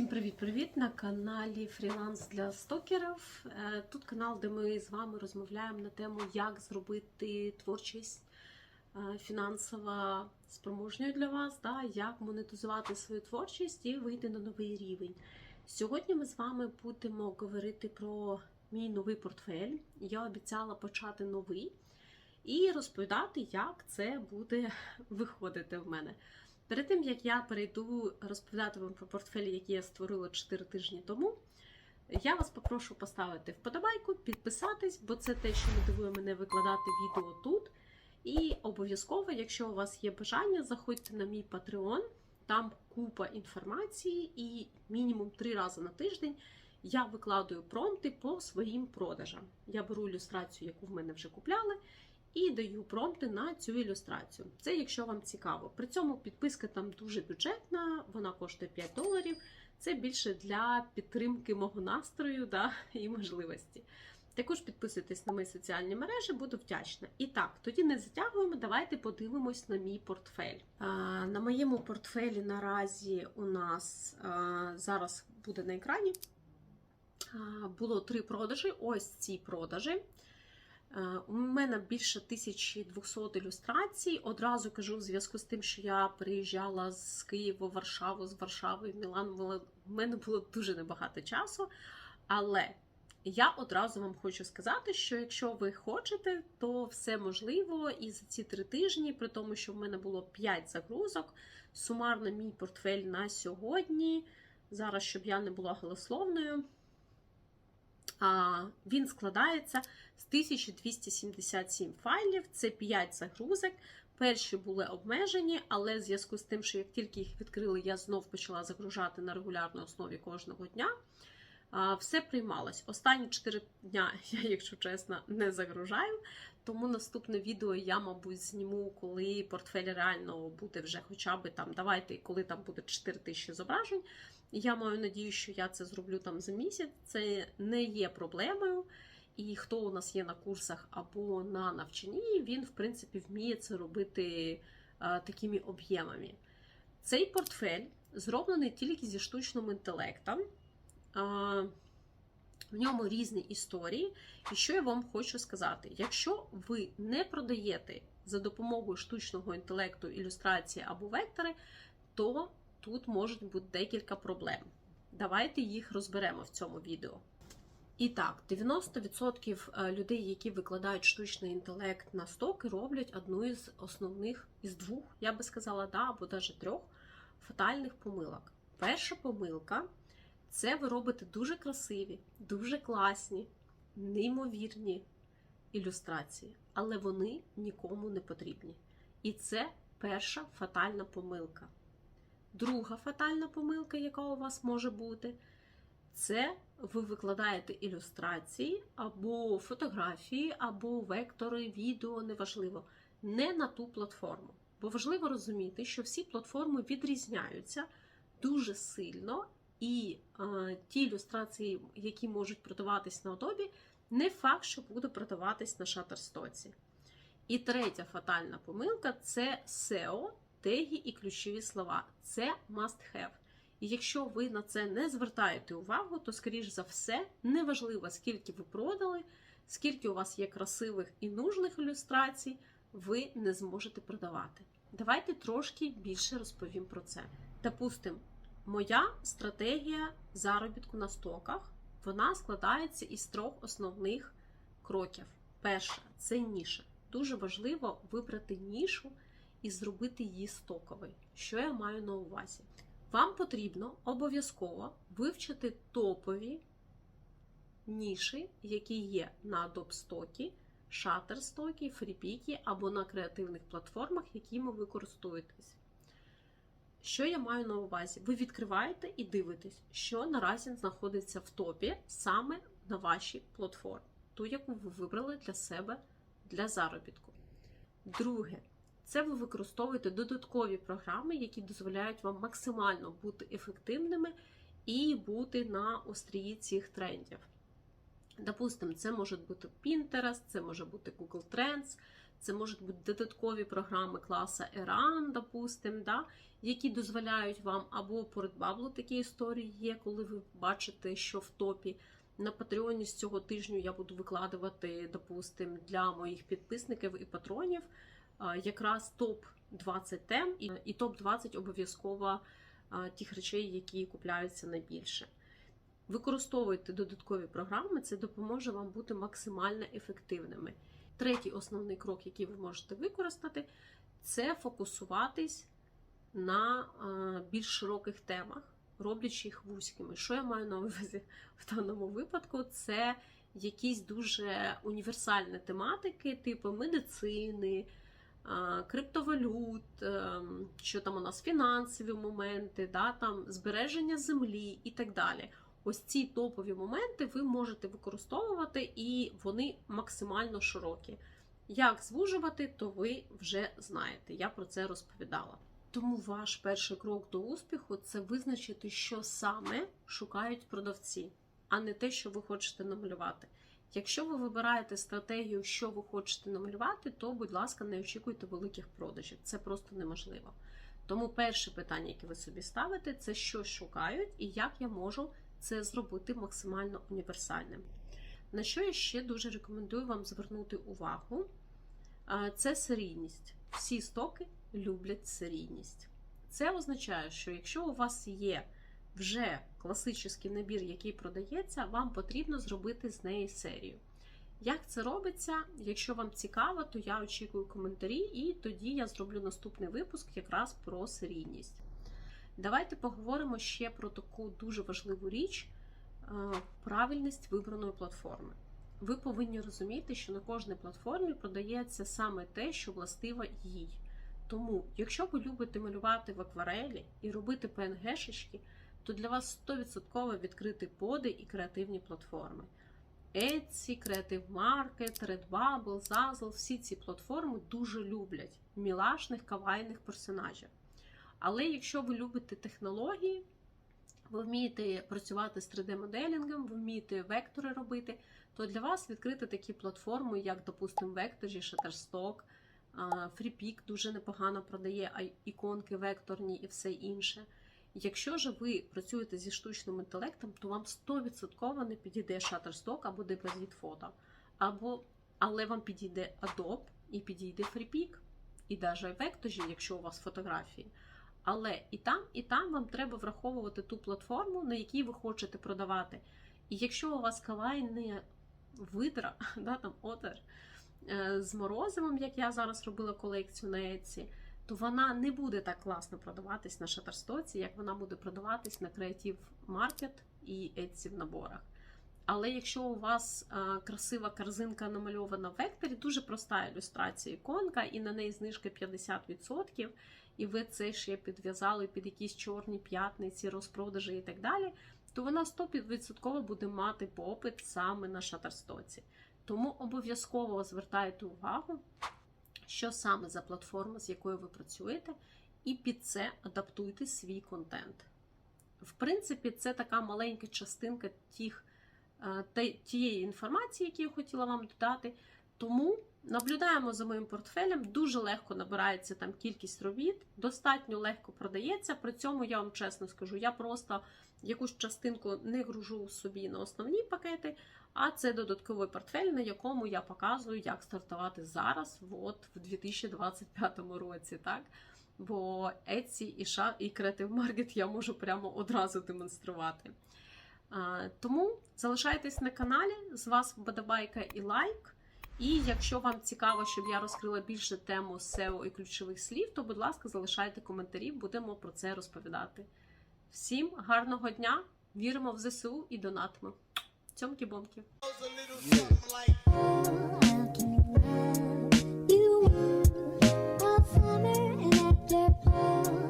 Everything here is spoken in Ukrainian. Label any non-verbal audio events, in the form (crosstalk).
Всім привіт-привіт на каналі Фріланс для стокерів. Е, Тут канал, де ми з вами розмовляємо на тему, як зробити творчість е, фінансово спроможною для вас, да, як монетизувати свою творчість і вийти на новий рівень. Сьогодні ми з вами будемо говорити про мій новий портфель. Я обіцяла почати новий і розповідати, як це буде (laughs) виходити в мене. Перед тим як я перейду розповідати вам про портфелі, які я створила 4 тижні тому, я вас попрошу поставити вподобайку, підписатись, бо це те, що мотивує мене викладати відео тут. І обов'язково, якщо у вас є бажання, заходьте на мій Patreon, там купа інформації, і мінімум 3 рази на тиждень я викладаю промпти по своїм продажам. Я беру ілюстрацію, яку в мене вже купляли, і даю промпти на цю ілюстрацію. Це якщо вам цікаво. При цьому підписка там дуже бюджетна, вона коштує 5 доларів. Це більше для підтримки мого настрою да, і можливості. Також підписуйтесь на мої соціальні мережі, буду вдячна. І так, тоді не затягуємо, давайте подивимось на мій портфель. На моєму портфелі наразі у нас зараз буде на екрані. Було три продажі. Ось ці продажі. Е, У мене більше 1200 ілюстрацій. Одразу кажу в зв'язку з тим, що я приїжджала з Києва в Варшаву, з Варшави в Мілан. В мене було дуже небагато часу. Але я одразу вам хочу сказати, що якщо ви хочете, то все можливо. І за ці три тижні, при тому, що в мене було 5 загрузок, сумарно мій портфель на сьогодні. Зараз, щоб я не була голословною. Він складається з 1277 файлів, це 5 загрузок. Перші були обмежені, але в зв'язку з тим, що як тільки їх відкрили, я знов почала загружати на регулярній основі кожного дня. Все приймалось. Останні 4 дня (laughs) я, якщо чесно, не загружаю. Тому наступне відео я, мабуть, зніму, коли портфель реально буде вже хоча б там, давайте, коли там буде 4 тисячі зображень. Я маю надію, що я це зроблю там за місяць. Це не є проблемою. І хто у нас є на курсах або на навчанні, він, в принципі, вміє це робити е, такими об'ємами. Цей портфель зроблений тільки зі штучним інтелектом. Е, в ньому різні історії. І що я вам хочу сказати: якщо ви не продаєте за допомогою штучного інтелекту ілюстрації або вектори, то тут можуть бути декілька проблем. Давайте їх розберемо в цьому відео. І так, 90% людей, які викладають штучний інтелект на стоки, роблять одну із основних із двох, я би сказала, да, або навіть трьох фатальних помилок. Перша помилка це ви робите дуже красиві, дуже класні, неймовірні ілюстрації, але вони нікому не потрібні. І це перша фатальна помилка. Друга фатальна помилка, яка у вас може бути, це ви викладаєте ілюстрації або фотографії, або вектори, відео, неважливо, не на ту платформу. Бо важливо розуміти, що всі платформи відрізняються дуже сильно, і е, ті ілюстрації, які можуть продаватись на Adobe, не факт, що будуть продаватись на Shutterstock. І третя фатальна помилка це SEO, теги і ключові слова. Це must have. І якщо ви на це не звертаєте увагу, то, скоріш за все, неважливо, скільки ви продали, скільки у вас є красивих і нужних ілюстрацій, ви не зможете продавати. Давайте трошки більше розповім про це. Допустим, моя стратегія заробітку на стоках вона складається із трьох основних кроків. Перше це ніша. Дуже важливо вибрати нішу і зробити її стоковою. Що я маю на увазі? Вам потрібно обов'язково вивчити топові ніші, які є на Adobe Shutterstock, FreePik або на креативних платформах, якими ви користуєтесь. Що я маю на увазі? Ви відкриваєте і дивитесь, що наразі знаходиться в топі саме на вашій платформі, ту, яку ви вибрали для себе для заробітку. Друге, це ви використовуєте додаткові програми, які дозволяють вам максимально бути ефективними і бути на острії цих трендів. Допустимо, це може бути Pinterest, це може бути Google Trends, це можуть бути додаткові програми класу Еран, допустим, да, які дозволяють вам або по такі історії є, коли ви бачите, що в топі. На Патреоні з цього тижню я буду викладувати, допустим, для моїх підписників і патронів якраз топ 20 тем, і, і топ 20 обов'язково тих речей, які купляються найбільше. Використовуйте додаткові програми, це допоможе вам бути максимально ефективними. Третій основний крок, який ви можете використати, це фокусуватись на е, більш широких темах, роблячи їх вузькими. Що я маю на увазі в даному випадку? Це якісь дуже універсальні тематики, типу медицини, е, криптовалют, е, що там у нас фінансові моменти, да, там збереження землі і так далі. Ось ці топові моменти ви можете використовувати, і вони максимально широкі. Як звужувати, то ви вже знаєте. Я про це розповідала. Тому ваш перший крок до успіху це визначити, що саме шукають продавці, а не те, що ви хочете намалювати. Якщо ви вибираєте стратегію, що ви хочете намалювати, то, будь ласка, не очікуйте великих продажів. Це просто неможливо. Тому перше питання, яке ви собі ставите, це що шукають і як я можу це зробити максимально універсальним. На що я ще дуже рекомендую вам звернути увагу, це серійність. Всі стоки люблять серійність. Це означає, що якщо у вас є вже класичний набір, який продається, вам потрібно зробити з неї серію. Як це робиться? Якщо вам цікаво, то я очікую коментарі, і тоді я зроблю наступний випуск якраз про серійність. Давайте поговоримо ще про таку дуже важливу річ правильність вибраної платформи. Ви повинні розуміти, що на кожній платформі продається саме те, що властиво їй. Тому, якщо ви любите малювати в акварелі і робити PNG-шечки, то для вас 100% відкриті поди і креативні платформи. Etsy, Creative Market, Redbubble, Zazzle – всі ці платформи дуже люблять мілашних кавайних персонажів. Але якщо ви любите технології, ви вмієте працювати з 3D-моделінгом, ви вмієте вектори робити, то для вас відкрити такі платформи, як, допустимо, Vectorji, Shutterstock, FreePic дуже непогано продає іконки векторні і все інше. Якщо ж ви працюєте зі штучним інтелектом, то вам 100% не підійде Shutterstock або Deposit Photo. Або, але вам підійде Adobe і підійде FreePic, і навіть Vectorji, якщо у вас фотографії. Але і там, і там вам треба враховувати ту платформу, на якій ви хочете продавати. І якщо у вас кавайне видра, (laughs) да, там отер, з морозивом, як я зараз робила колекцію на Etsy, то вона не буде так класно продаватись на Shutterstock, як вона буде продаватись на Creative Market і Etsy в наборах. Але якщо у вас а, красива корзинка намальована в векторі, дуже проста ілюстрація іконка, і на неї знижка 50%, і ви це ще підв'язали під якісь чорні п'ятниці, розпродажі і так далі, то вона 100% буде мати попит саме на Shutterstock. Тому обов'язково звертайте увагу, що саме за платформа, з якою ви працюєте, і під це адаптуйте свій контент. В принципі, це така маленька частинка тих, тієї інформації, яку я хотіла вам додати. Тому наблюдаємо за моїм портфелем, дуже легко набирається там кількість робіт, достатньо легко продається. При цьому я вам чесно скажу, я просто якусь частинку не гружу собі на основні пакети, а це додатковий портфель, на якому я показую, як стартувати зараз, от в 2025 році. так? Бо Etsy і Ша і Creative Market я можу прямо одразу демонструвати. Тому залишайтесь на каналі, з вас вподобайка і лайк. І якщо вам цікаво, щоб я розкрила більше тему SEO і ключових слів, то, будь ласка, залишайте коментарі, будемо про це розповідати. Всім гарного дня! Віримо в ЗСУ і донатимо. Цьомкі-бомки! You.